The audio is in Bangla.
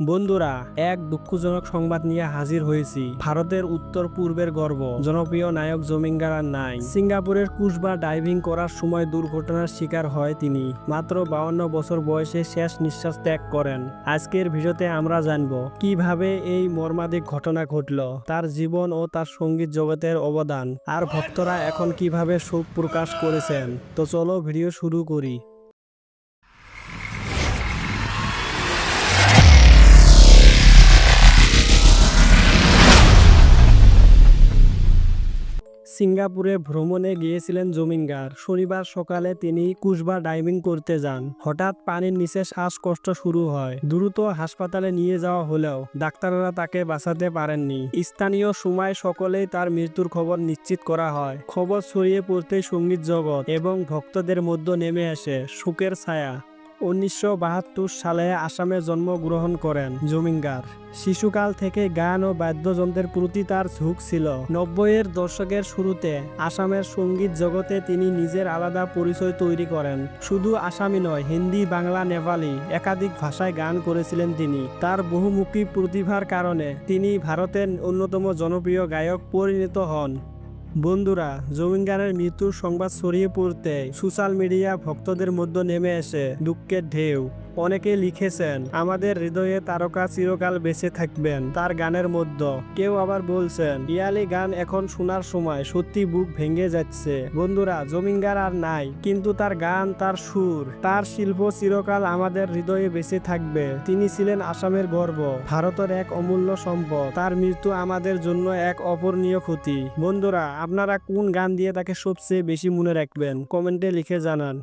বন্ধুরা, এক দুঃখজনক সংবাদ নিয়ে হাজির হয়েছি। ভারতের উত্তর পূর্বের গর্ব। জনপ্রিয় নায়ক জমিঙ্গার আর নাই। সিঙ্গাপুরের কুশবা ডাইভিং করার সময় দুর্ঘটনার শিকার হয় তিনি। মাত্র বাউন্ন বছর বয়সে শেষ নিঃশ্বাস ত্যাগ করেন। আজকের ভিডিওতে আমরা জানব, কীভাবে এই মর্মাদিক ঘটনা ঘটল, তার জীবন ও তার সংগীত জগতের অবদান, আর ভক্তরা এখন কীভাবে শোক প্রকাশ করেছেন। তো চলো ভিডিও শুরু করি। সিঙ্গাপুরে ভ্রমণে গিয়েছিলেন জমিঙ্গার শনিবার সকালে তিনি কুশবা ডাইভিং করতে যান। হঠাৎ পানির নিচে শ্বাসকষ্ট শুরু হয়। দ্রুত হাসপাতালে নিয়ে যাওয়া হলেও ডাক্তাররা তাকে বাঁচাতে পারেননি। স্থানীয় সময় সকলেই তার মৃত্যুর খবর নিশ্চিত করা হয়। খবর ছড়িয়ে পড়তেই সংগীত জগৎ এবং ভক্তদের মধ্যে নেমে আসে সুখের ছায়া। উনিশশো বাহাত্তর সালে আসামে জন্মগ্রহণ করেন জমিঙ্গার। শিশুকাল থেকে গান ও বাদ্যযন্ত্রের প্রতি তার ঝুঁক ছিল। নব্বইয়ের দশকের শুরুতে আসামের সংগীত জগতে তিনি নিজের আলাদা পরিচয় তৈরি করেন। শুধু আসামি নয়, হিন্দি, বাংলা, নেপালি একাধিক ভাষায় গান করেছিলেন তিনি। তার বহুমুখী প্রতিভার কারণে তিনি ভারতের অন্যতম জনপ্রিয় গায়ক পরিণত হন। বন্ধুরা জমিনগারের মৃত্যুর সংবাদ ছড়িয়ে পড়তে সোশ্যাল মিডিয়া ভক্তদের মধ্যে নেমে এসে দুঃখের ঢেউ। অনেকে লিখেছেন, আমাদের হৃদয়ে তারকা চিরকাল বেঁচে থাকবেন। তার গানের মধ্যে কেউ আবার বলছেন, ইয়ালি গান এখন শোনার সময় সত্যি বুক ভেঙে যাচ্ছে। বন্ধুরা জমিঙ্গার আর নাই, কিন্তু তার গান, তার সুর, তার শিল্প চিরকাল আমাদের হৃদয়ে বেঁচে থাকবে। তিনি ছিলেন আসামের গর্ব, ভারতের এক অমূল্য সম্পদ। তার মৃত্যু আমাদের জন্য এক অপূরণীয় ক্ষতি। বন্ধুরা, আপনারা কোন গান দিয়ে তাকে সবচেয়ে বেশি মনে রাখবেন? কমেন্টে লিখে জানান।